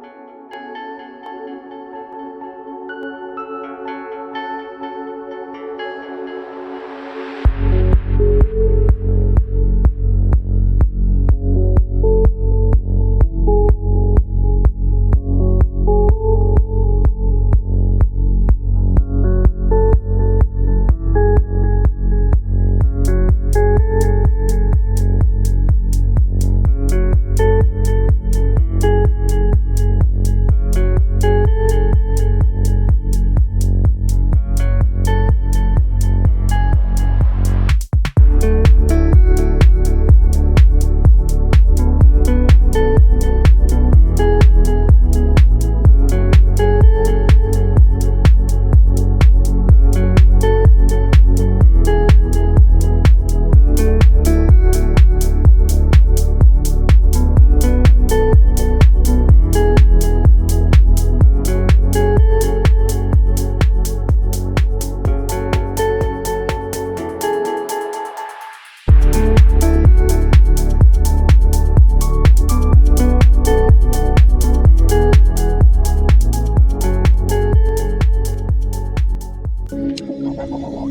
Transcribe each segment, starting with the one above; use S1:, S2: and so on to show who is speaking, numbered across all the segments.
S1: Thank you.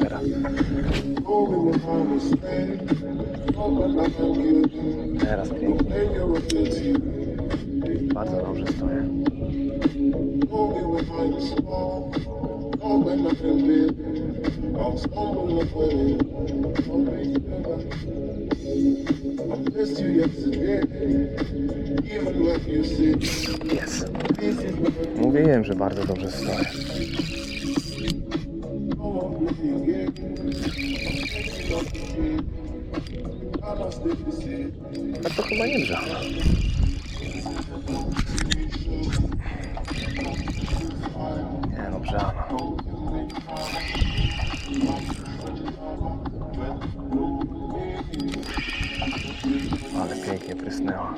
S1: teraz. Teraz pięknie. Bardzo dobrze stoję. Jest. Mówiłem, że bardzo dobrze stoję. A to chyba nie brzana. Nie no, brzana. Ale pięknie prysnęła.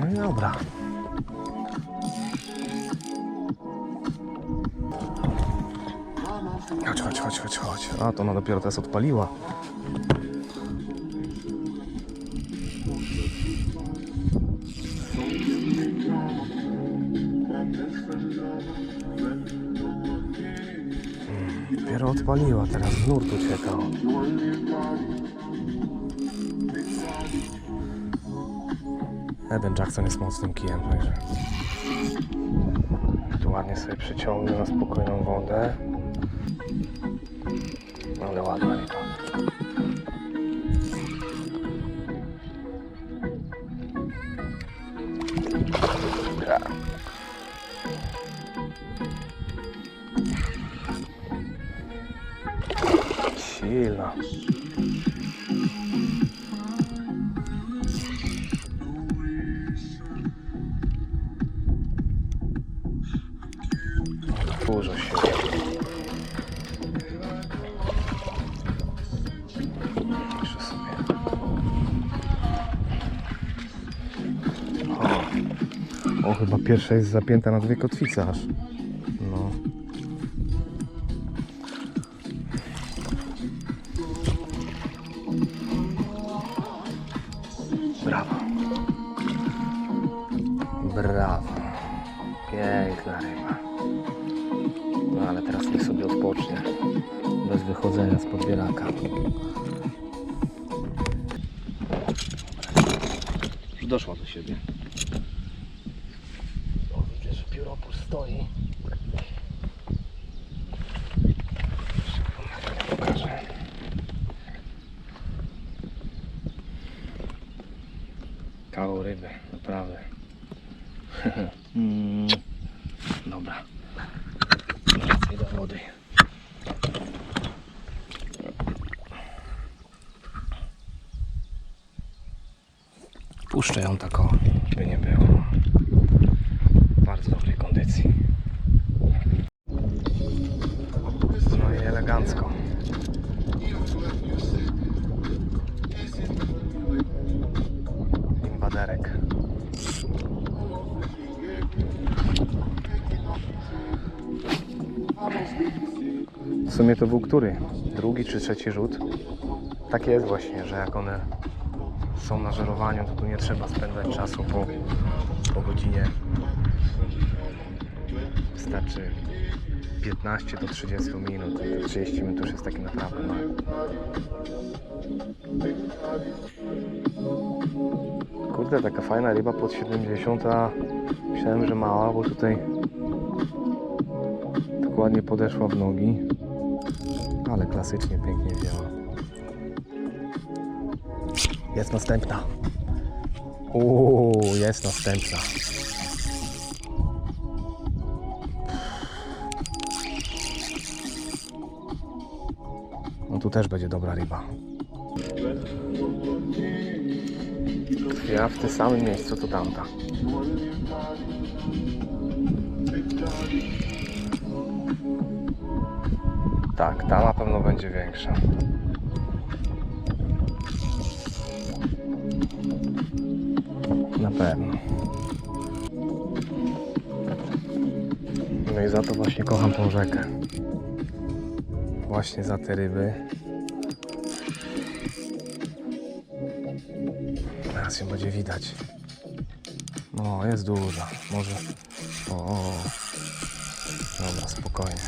S1: No dobra. Chodź, chodź, chodź, chodź, chodź. A, to ona dopiero teraz odpaliła. Mm, Dopiero odpaliła, teraz z nurtu ciekał. Eden Jackson jest mocnym kijem, także ładnie sobie przyciągnę na spokojną wodę. Ale ładna ryba. Ja. O. chyba pierwsza jest zapięta na dwie kotwice aż. Pióropór stoi. Pokażę. Kawał ryby, naprawdę. Mm. Dobra. Wracaj do wody. Puszczę ją tak o, by nie było. W bardzo dobrej kondycji. No i elegancko. Inwaderek. W sumie to był który? Drugi czy trzeci rzut? Tak jest właśnie, że jak one są na żerowaniu, to tu nie trzeba spędzać czasu po, po godzinie. Wystarczy 15 do 30 minut. Te 30 minut już jest taki naprawdę no. Kurde, taka fajna ryba pod 70, a myślałem, że mała, bo tutaj dokładnie podeszła w nogi. Ale klasycznie pięknie wzięła. Jest następna. Uuu, jest następna. No tu też będzie dobra ryba. Ja w tym samym miejscu co tamta. Tak, ta na pewno będzie większa. Na pewno. No i za to właśnie kocham tą rzekę właśnie za te ryby. Teraz się będzie widać. No, jest duża. Może... O, o. Dobra, spokojnie.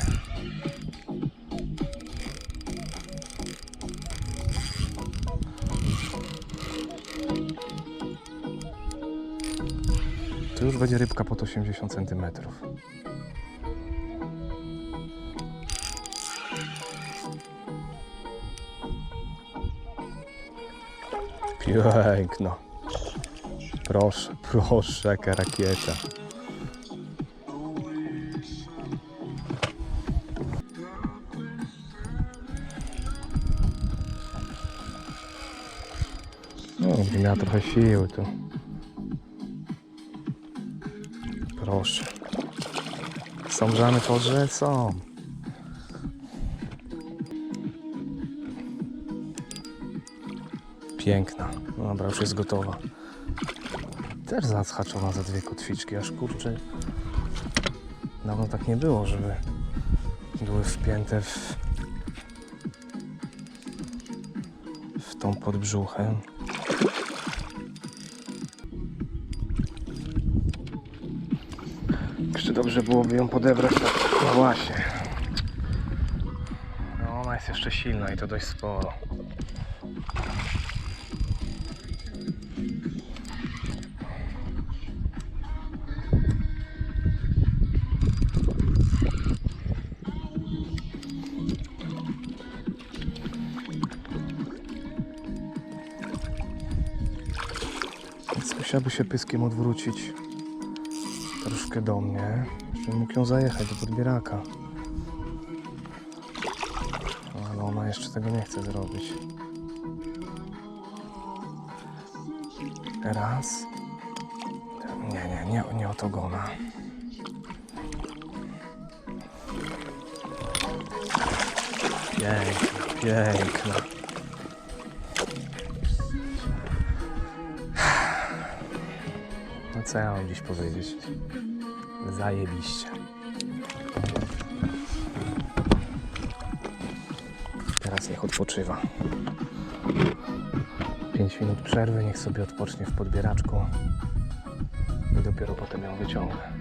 S1: To już będzie rybka pod 80 centymetrów. Piękno. Proszę, proszę, jaka rakieta. No, miała trochę siły, to... Proszę. Są żany podrze? Są. Piękna. Dobra, już jest gotowa. Też zahaczona za dwie kotwiczki, aż kurczę. Dawno tak nie było, żeby były wpięte w, w tą podbrzuchę. Jeszcze dobrze byłoby ją podebrać. No właśnie. No ona jest jeszcze silna i to dość sporo. Więc musiałby się pyskiem odwrócić troszkę do mnie, żebym mógł ją zajechać do podbieraka. Ale ona jeszcze tego nie chce zrobić. Raz. Nie, nie, nie, nie o to gona. Piękna, piękna. Co ja mam dziś powiedzieć? Zajebiście. Teraz niech odpoczywa. 5 minut przerwy, niech sobie odpocznie w podbieraczku. I dopiero potem ją wyciągnę.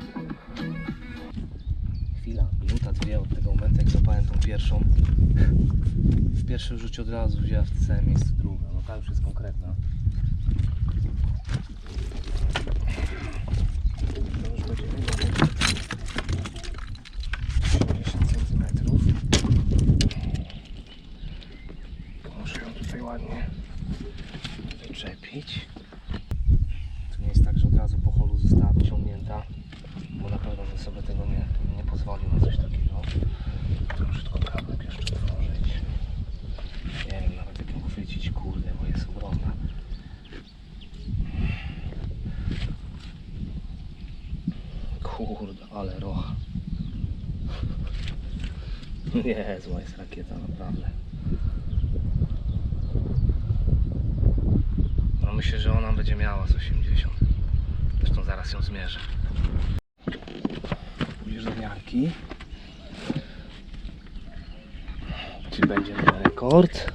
S1: Chwila, minuta, dwie od tego momentu, jak zapałem tą pierwszą. W pierwszym rzucie od razu wzięła w tym samym miejscu druga. No ta już jest konkretna. To już będzie minimum 80 cm. Muszę ją tutaj ładnie wyczepić. To nie jest tak, że od razu po holu została wyciągnięta, bo na pewno bym sobie tego nie, nie pozwolił na coś takiego. To muszę tylko kabelek jeszcze otworzyć. Nie wiem nawet jak ją chwycić, kurde, bo jest ogromna. Kurde, ale rocha. Nie, zła jest rakieta, naprawdę. No myślę, że ona będzie miała z 80. Zresztą zaraz ją zmierzę. Pójdziesz do miarki. Czy będzie nowy rekord?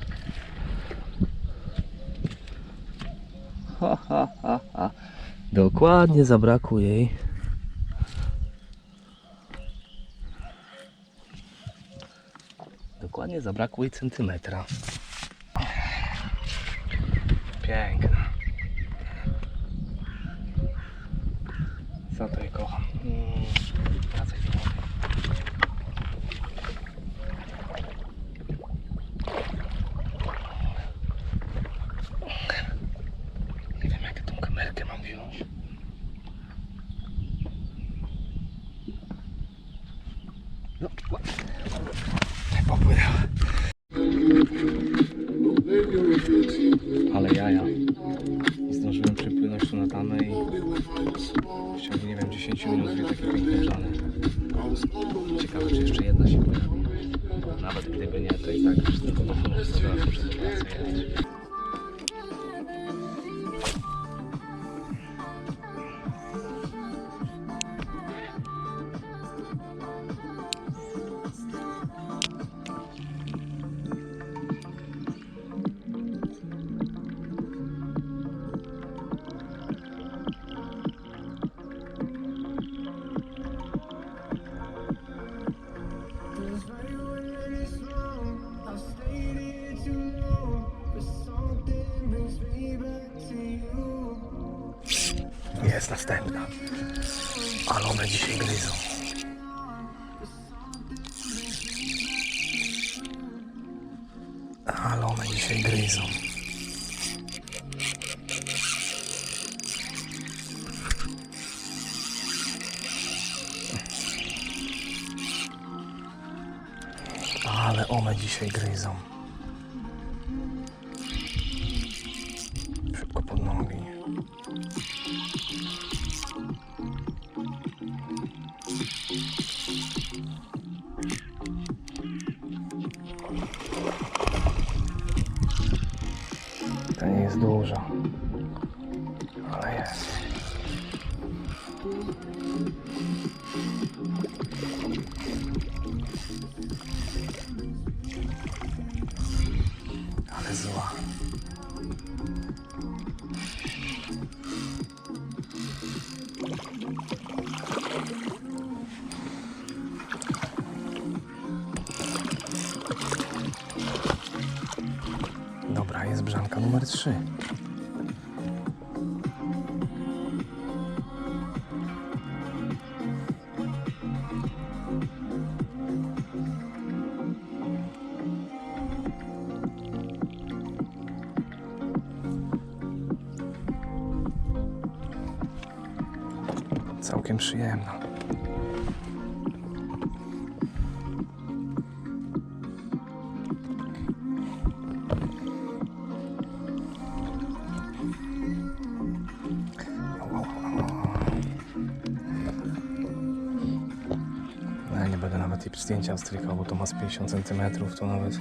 S1: Ha, ha, ha, ha. Dokładnie zabrakło jej. Dokładnie zabrakło jej centymetra. Piękna. Za to jej kocham. Mm. Nie wiem jak tą kamerkę mam wziąć. Dzisiaj gryzą. Ale one dzisiaj gryzą. Ale one dzisiaj gryzą. To nie jest dużo. Ale jest. Brzanka numer 3. Jej zdjęcia strykał, bo to ma z 50 cm, to nawet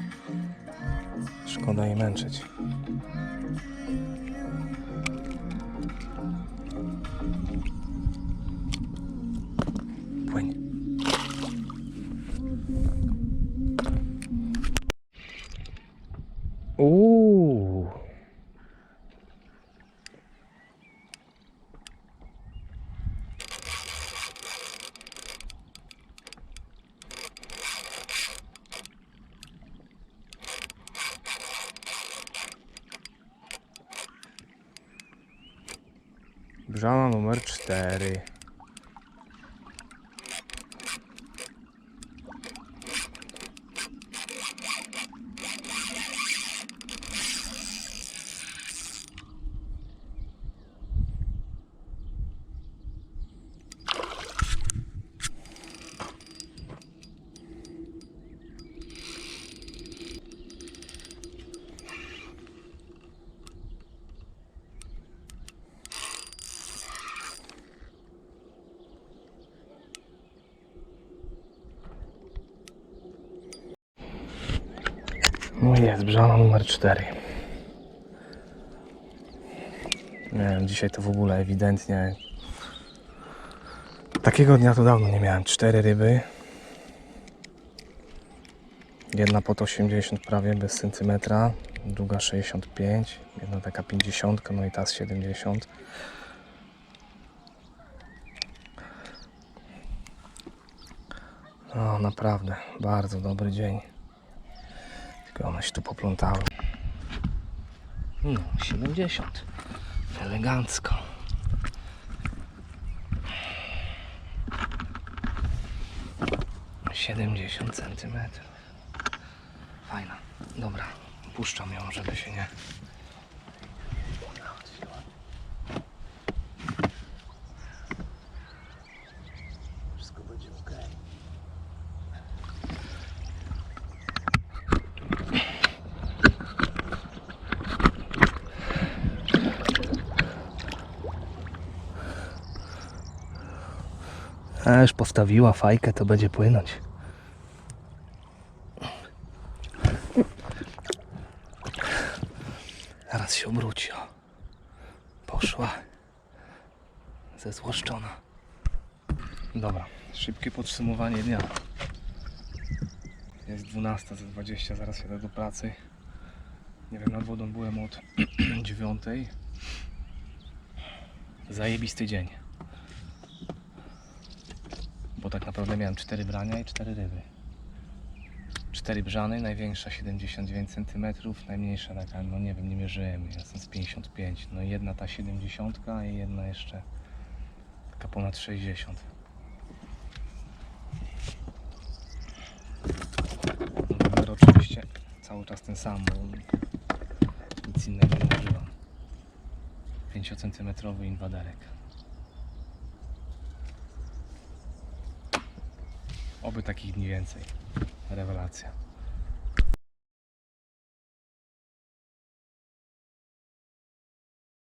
S1: szkoda jej męczyć. Brzana numer 4. No jest, brzana numer 4. Nie wiem, dzisiaj to w ogóle ewidentnie. Takiego dnia to dawno nie miałem. Cztery ryby. Jedna pod 80 prawie bez centymetra, druga 65, jedna taka 50, no i ta z 70. No naprawdę, bardzo dobry dzień. Tylko one się tu poplątały. No, 70. Elegancko. Siedemdziesiąt centymetrów. Fajna. Dobra, puszczam ją, żeby się nie. Już postawiła fajkę, to będzie płynąć. Zaraz się obróci. O. Poszła. Zezłoszczona. Dobra, szybkie podsumowanie dnia. Jest 12 za 20, zaraz jadę do pracy. Nie wiem, nad wodą byłem od 9. Zajebisty dzień bo tak naprawdę miałem 4 brania i 4 ryby. 4 brzany, największa 79 cm, najmniejsza taka, no nie wiem, nie mierzyłem, ja jestem z 55, no jedna ta 70 i jedna jeszcze taka ponad 60. Numer oczywiście cały czas ten sam, nic innego nie używam. 5 cm inwaderek. Oby takich dni więcej. Rewelacja.